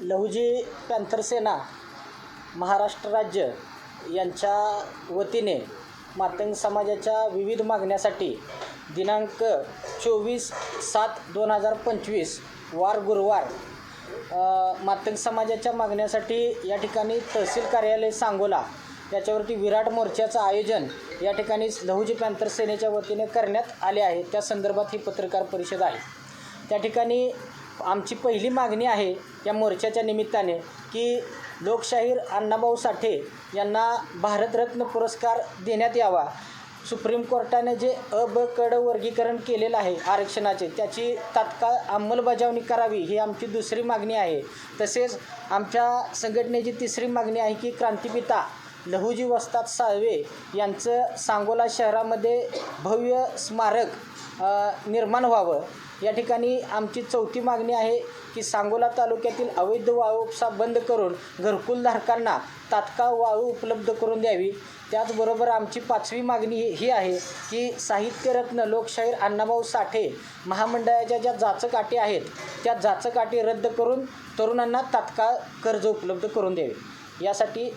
Lahuji panther सेना महाराष्ट्र राज्य यांच्या वतीने मातंग समाजाच्या विविध मागण्यासाठी दिनांक चोवीस सात दोन हजार पंचवीस वार गुरुवार मातंग समाजाच्या मागण्यासाठी या ठिकाणी तहसील कार्यालय सांगोला याच्यावरती विराट मोर्चाचं आयोजन या ठिकाणी लहुजी पॅन्थर सेनेच्या वतीने करण्यात आले आहे. त्या संदर्भात ही पत्रकार परिषद आहे. त्या ठिकाणी आमची पहिली मागणी आहे या मोर्चाच्या निमित्ताने की लोकशाहीर अण्णाभाऊ साठे यांना भारतरत्न पुरस्कार देण्यात यावा. सुप्रीम कोर्टाने जे अ ब कड वर्गीकरण केलेलं आहे आरक्षणाचे त्याची तात्काळ अंमलबजावणी करावी ही आमची दुसरी मागणी आहे. तसेच आमच्या संघटनेची तिसरी मागणी आहे की क्रांतिपिता लहुजी वस्ताद साळवे यांचं सांगोला शहरामध्ये भव्य स्मारक निर्माण व्हावं. या ठिकाणी आमची चौथी मागणी आहे की सांगोला तालुक्यातील अवैध वाळू उपसा बंद करून घरकुलधारकांना तात्काळ वाळू उपलब्ध करून द्यावी. त्याचबरोबर आमची पाचवी मागणी ही- ही आहे की साहित्यरत्न लोकशाहीर अण्णाभाऊ साठे महामंडळाच्या ज्या जाचकाठी आहेत त्या जाचकाठी रद्द करून तरुणांना तात्काळ कर्ज उपलब्ध करून द्यावे. यासाठी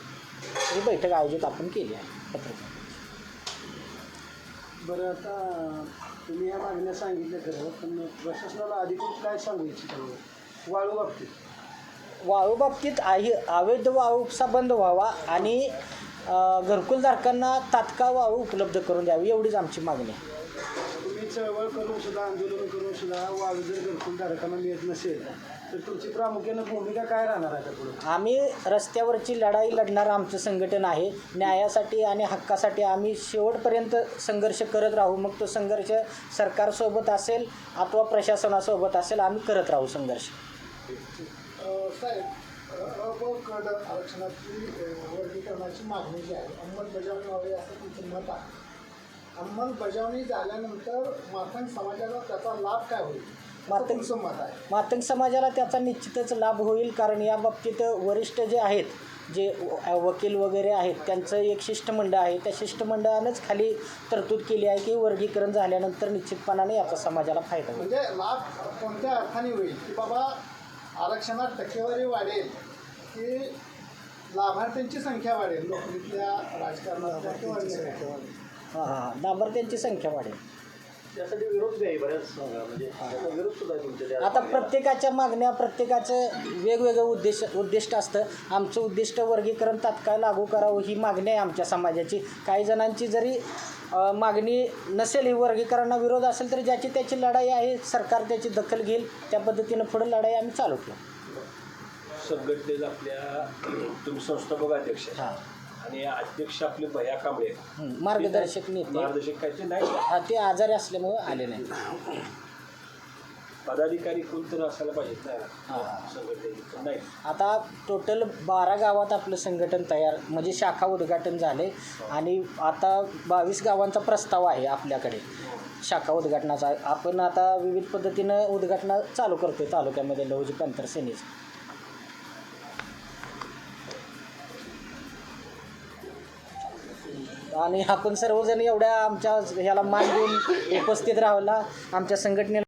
ही बैठक आयोजित आपण केली आहे. पत्रकार बरं आता तुम्ही या मागण्या सांगितल्या खरं पण प्रशासनाला अधिकृत काय सांगू इच्छिता वाळू बाबतीत. वाळू बाबतीत आहे अवैध वाळू उपसा बंद व्हावा आणि अ, घरकुलधारकांना तात्काळ वाळू उपलब्ध करून द्यावी एवढीच आमची मागणी आहे. चळवळ करून सुद्धा आंदोलन करून सुद्धा वाळू जर घरकुलधारकांना मिळत नसेल तर तुमची प्रामुख्यानं भूमिका काय राहणार आहे पुढे? आम्ही रस्त्यावरची लढाई लढणारं आमचं संघटन आहे. न्यायासाठी आणि हक्कासाठी आम्ही शेवटपर्यंत संघर्ष करत राहू. मग तो संघर्ष सरकारसोबत असेल अथवा प्रशासनासोबत असेल आम्ही करत राहू संघर्ष. साहेब आरक्षणाची वर्गीकरणाची मागणी जी आहे अंमलबजावणी व्हावी असं तुमचं मत आहे. अंमलबजावणी झाल्यानंतर माथांग समाजाला त्याचा लाभ काय होईल? असं माथांग- तुमचं मत आहे. मातंग समाजाला त्याचा निश्चितच लाभ होईल कारण या बाबतीत वरिष्ठ जे आहेत जे व- वकील वगैरे आहेत त्यांचं एक शिष्टमंडळ आहे. त्या शिष्टमंडळानंच खाली तरतूद केली आहे की वर्गीकरण झाल्यानंतर निश्चितपणाने याचा समाजाला फायदा होईल. म्हणजे लाभ कोणत्या अर्थाने होईल? की बाबा आरक्षणात टक्केवारी वाढेल की लाभार्थ्यांची संख्या वाढेल नोकरीतल्या राजकारणातल्या किंवा अन्य काही. हां हां लाभार्थ्यांची संख्या वाढेल. त्यासाठी विरोध बी आहे बऱ्याच म्हणजे त्याचा विरोध सुद्धा आहे तुमच्या त्या आता प्रत्येकाच्या मागण्या प्रत्येकाचं वेगवेगळं उद्देश उद्दिष्ट असतं. आमचं उद्दिष्ट वर्गीकरण तात्काळ लागू करावं ही मागणी आहे आमच्या समाजाची. काही जणांची जरी अ, मागणी नसेल ही वर्गीकरणा विरोध असेल तर ज्याची त्याची लढाई आहे सरकार त्याची दखल घेईल. त्या पद्धतीनं पुढे लढाई आम्ही चालू ठेवू. संघटनेत आपल्या तुम्ही संस्थापक अध्यक्ष आहे. हां. आणि अध्यक्ष आपले भया कांबळे आहेत. मार्गदर्शक नेते. मार्गदर्शक काय ते नाही. हा ते आजारी असल्यामुळं आले नाही पदाधिकारी कोणतरी असायला पाहिजेत ना. हां. संघटनेचे पण नाही. आता टोटल बारा गावात आपलं संघटन तयार म्हणजे शाखा उद्घाटन झाले आणि आता बावीस गावांचा प्रस्ताव आहे आपल्याकडे शाखा उद्घाटनाचा. आपण आता विविध पद्धतीनं उद्घाटन चालू करतोय तालुक्यामध्ये लहुजी पॅन्थर सेनेचं. आणि आपण सर्वजण एवढ्या आमच्या ह्याला मान देऊन उपस्थित राहिला आमच्या संघटनेला